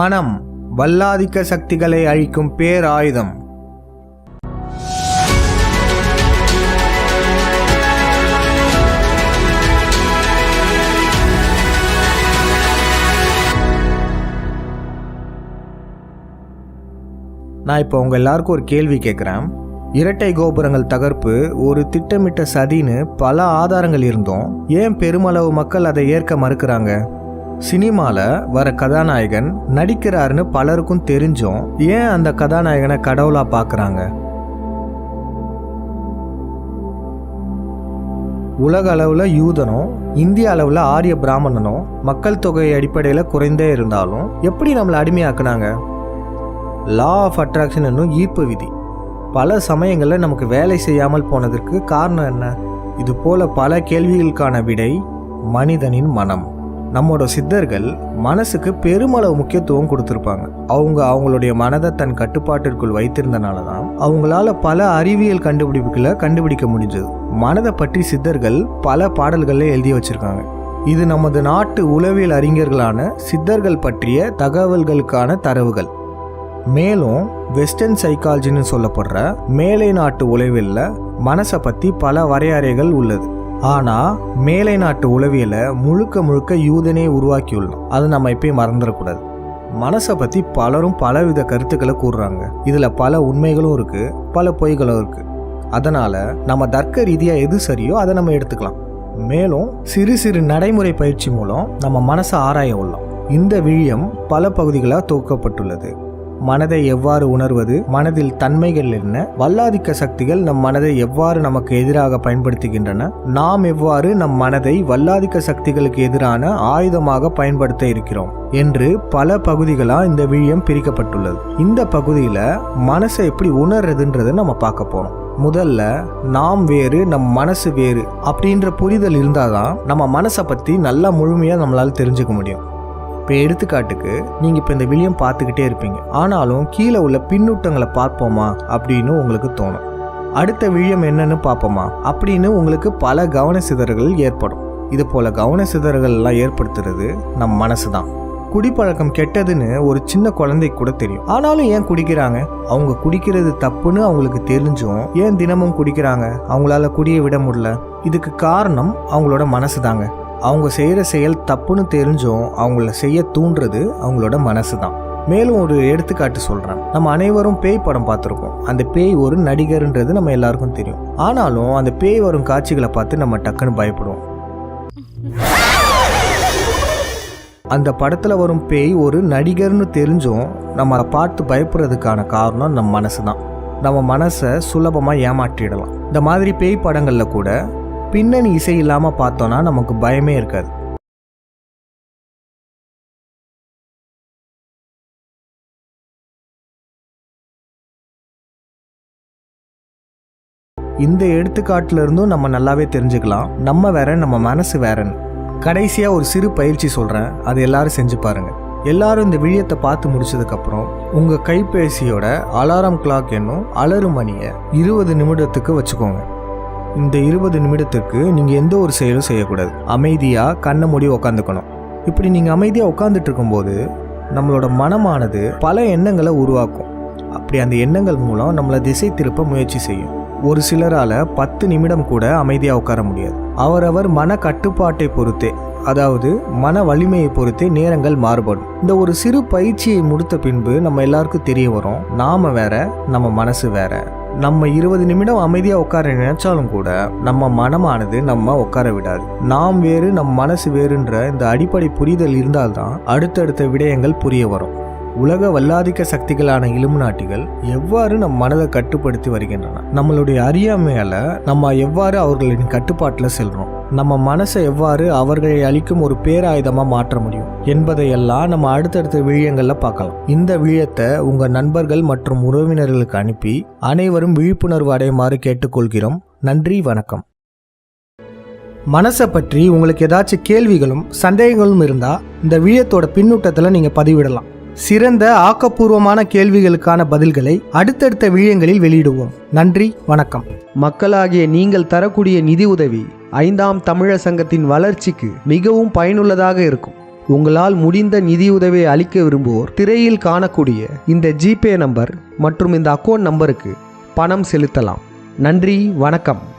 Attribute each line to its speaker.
Speaker 1: மனம் வல்லாதிக்க சக்திகளை அழிக்கும் பேராயுதம். நான் இப்போ உங்க எல்லாருக்கும் ஒரு கேள்வி கேட்குறேன் இரட்டை கோபுரங்கள் தகர்ப்பு ஒரு திட்டமிட்ட சதின்னு பல ஆதாரங்கள் இருந்தும். ஏன் பெருமளவு மக்கள் அதை ஏற்க மறுக்கிறாங்க? சினிமாவில் வர கதாநாயகன் நடிக்கிறாருன்னு பலருக்கும் தெரிஞ்சும் ஏன் அந்த கதாநாயகனை கடவுளாக பார்க்குறாங்க உலக அளவில் யூதனும் இந்திய அளவில் ஆரிய பிராமணனும் மக்கள் தொகை அடிப்படையில் குறைந்தே இருந்தாலும் எப்படி நம்மளை அடிமையாக்குனாங்க? லா ஆஃப் அட்ராக்ஷன் என்னும் ஈர்ப்பு விதி. பல சமயங்களில் நமக்கு வேலை செய்யாமல் போனதற்கு காரணம் என்ன? இது போல பல கேள்விகளுக்கான விடை மனிதனின் மனம். நம்மோட சித்தர்கள் மனசுக்கு பெருமளவு முக்கியத்துவம் கொடுத்துருப்பாங்க. அவங்க அவங்களுடைய மனதை தன் கட்டுப்பாட்டிற்குள் வைத்திருந்தனால தான் அவங்களால பல அறிவியல் கண்டுபிடிப்புகளை கண்டுபிடிக்க முடிஞ்சது. மனதை பற்றி சித்தர்கள் பல பாடல்களில் எழுதி வச்சிருக்காங்க. இது நமது நாட்டு உளவியல் அறிஞர்களான சித்தர்கள் பற்றிய தகவல்களுக்கான தரவுகள். மேலும் வெஸ்டர்ன் சைக்காலஜின்னு சொல்லப்படுற மேலை நாட்டு உளவியல்ல மனசை பற்றி பல வரையறைகள் உள்ளது. ஆனால் மேலை நாட்டு உளவியலை முழுக்க முழுக்க யூதனே உருவாக்கியுள்ளோம் அதை நம்ம எப்பயும் மறந்துடக்கூடாது. மனசை பற்றி பலரும் பலவித கருத்துக்களை கூறுறாங்க. இதில் பல உண்மைகளும் இருக்குது பல பொய்களும் இருக்குது அதனால் நம்ம தர்க்க ரீதியாக எது சரியோ அதை நம்ம எடுத்துக்கலாம். மேலும் சிறு சிறு நடைமுறை பயிற்சி மூலம் நம்ம மனசை ஆராய உள்ளோம். இந்த விழியம் பல பகுதிகளாக தொகுக்கப்பட்டுள்ளது. மனதை எவ்வாறு உணர்வது? மனதில் தன்மைகள் என்ன? வல்லாதிக்க சக்திகள் நம் மனதை எவ்வாறு நமக்கு எதிராக பயன்படுத்துகின்றன? நாம் எவ்வாறு நம் மனதை வல்லாதிக்க சக்திகளுக்கு எதிரான ஆயுதமாக பயன்படுத்த இருக்கிறோம்? என்று பல பகுதிகளாக இந்த விழியம் பிரிக்கப்பட்டுள்ளது. இந்த பகுதியில் மனசை எப்படி உணர்றதுன்றதை நம்ம பார்க்க போறோம். முதல்ல நாம் வேறு நம் மனசு வேறு அப்படின்ற புரிதல் இருந்தாதான் நம்ம மனசை பற்றி நல்லா முழுமையாக நம்மளால தெரிஞ்சுக்க முடியும். இப்போ எடுத்துக்காட்டுக்கு நீங்கள் இப்போ இந்த வில்லியம் பார்த்துக்கிட்டே இருப்பீங்க. ஆனாலும் கீழே உள்ள பின்னூட்டங்களை பார்ப்போமா அப்படின்னு உங்களுக்கு தோணும். அடுத்த விழியம் என்னன்னு பார்ப்போமா அப்படின்னு உங்களுக்கு பல கவன சிதறுகள் ஏற்படும். இது போல கவன சிதறல்கள் எல்லாம் ஏற்படுத்துறது நம் மனசு தான் குடிப்பழக்கம் கெட்டதுன்னு ஒரு சின்ன குழந்தைக்கு கூட தெரியும். ஆனாலும் ஏன் குடிக்கிறாங்க? அவங்க குடிக்கிறது தப்புன்னு அவங்களுக்கு தெரிஞ்சும் ஏன் தினமும் குடிக்கிறாங்க? அவங்களால குடிய விட முடியல. இதுக்கு காரணம் அவங்களோட மனசு தாங்க அவங்க செய்கிற செயல் தப்புன்னு தெரிஞ்சும் அவங்கள செய்ய தூண்டுறது அவங்களோட மனசு தான் மேலும் ஒரு எடுத்துக்காட்டு சொல்கிறேன் நம்ம அனைவரும் பேய் படம் பார்த்துருக்கோம். அந்த பேய் ஒரு நடிகர்ன்றது நம்ம எல்லாருக்கும் தெரியும். ஆனாலும் அந்த பேய் வரும் காட்சிகளை பார்த்து நம்ம டக்குன்னு பயப்படுவோம். அந்த படத்தில் வரும் பேய் ஒரு நடிகர்னு தெரிஞ்சும் நம்ம அதை பார்த்து பயப்படுறதுக்கான காரணம் நம்ம மனசு தான் நம்ம மனசை சுலபமாக ஏமாற்றிடலாம். இந்த மாதிரி பேய் படங்களில் கூட பின்னணி இசை இல்லாமல் பார்த்தோன்னா நமக்கு பயமே இருக்காது. இந்த எடுத்துக்காட்டுல இருந்தும் நம்ம நல்லாவே தெரிஞ்சுக்கலாம். நம்ம வேற நம்ம மனசு வேறன்னு. கடைசியாக ஒரு சிறு பயிற்சி சொல்கிறேன் அது எல்லாரும் செஞ்சு பாருங்கள் எல்லாரும் இந்த விழியத்தை பார்த்து முடிச்சதுக்கப்புறம் உங்கள் கைபேசியோட அலாரம் கிளாக் என்னும் அலறு மணியை இருபது நிமிடத்துக்கு வச்சுக்கோங்க. இந்த இருபது நிமிடத்துக்கு நீங்கள் எந்த ஒரு செயலும் செய்யக்கூடாது. அமைதியாக கண்ணை மூடி உக்காந்துக்கணும். இப்படி நீங்கள் அமைதியாக உட்காந்துட்டு இருக்கும்போது நம்மளோட மனமானது பல எண்ணங்களை உருவாக்கும். அப்படி அந்த எண்ணங்கள் மூலம் நம்மளை திசை திருப்ப முயற்சி செய்யும். ஒரு சிலரால் பத்து நிமிடம் கூட அமைதியாக உட்கார முடியாது. அவரவர் மன கட்டுப்பாட்டை பொறுத்தே அதாவது மன வலிமையை பொறுத்தே நேரங்கள் மாறுபடும். இந்த ஒரு சிறு பயிற்சியை முடித்த பின்பு நம்ம எல்லாருக்கும் தெரிய வரும் நாம வேற நம்ம மனசு வேற. நம்ம இருபது நிமிடம் அமைதியாக உட்கார நினைச்சாலும் கூட நம்ம மனமானது நம்ம உட்கார விடாது. நாம் வேறு நம் மனசு வேறுன்ற இந்த அடிப்படை புரிதல் இருந்தால்தான் அடுத்தடுத்த விடயங்கள் புரிய வரும். உலக வல்லாதிக்க சக்திகளான இலுமினாட்டிகள் எவ்வாறு நம் மனதை கட்டுப்படுத்தி வருகின்றன? நம்மளுடைய அறியாமையால நம்ம எவ்வாறு அவர்களின் கட்டுப்பாட்டில் செல்றோம்? நம்ம மனசை எவ்வாறு அவர்களை அளிக்கும் ஒரு பேராயுதமாக மாற்ற முடியும் என்பதையெல்லாம் நம்ம அடுத்தடுத்த விழியங்களில் பார்க்கலாம். இந்த விழியத்தை உங்கள் நண்பர்கள் மற்றும் உறவினர்களுக்கு அனுப்பி அனைவரும் விழிப்புணர்வு அடையுமாறு கேட்டுக்கொள்கிறோம். நன்றி வணக்கம். மனசை பற்றி உங்களுக்கு ஏதாச்சும் கேள்விகளும் சந்தேகங்களும் இருந்தால் இந்த விழியத்தோட பின்னூட்டத்தில் நீங்கள் பதிவிடலாம். சிறந்த ஆக்கப்பூர்வமான கேள்விகளுக்கான பதில்களை அடுத்தடுத்த விழியங்களில் வெளியிடுவோம். நன்றி வணக்கம்.
Speaker 2: மக்களாகிய நீங்கள் தரக்கூடிய நிதி உதவி ஐந்தாம் தமிழர் சங்கத்தின் வளர்ச்சிக்கு மிகவும் பயனுள்ளதாக இருக்கும். உங்களால் முடிந்த நிதியுதவியை அளிக்க விரும்புவோர் திரையில் காணக்கூடிய இந்த ஜிபே நம்பர் மற்றும் இந்த அக்கௌண்ட் நம்பருக்கு பணம் செலுத்தலாம். நன்றி வணக்கம்.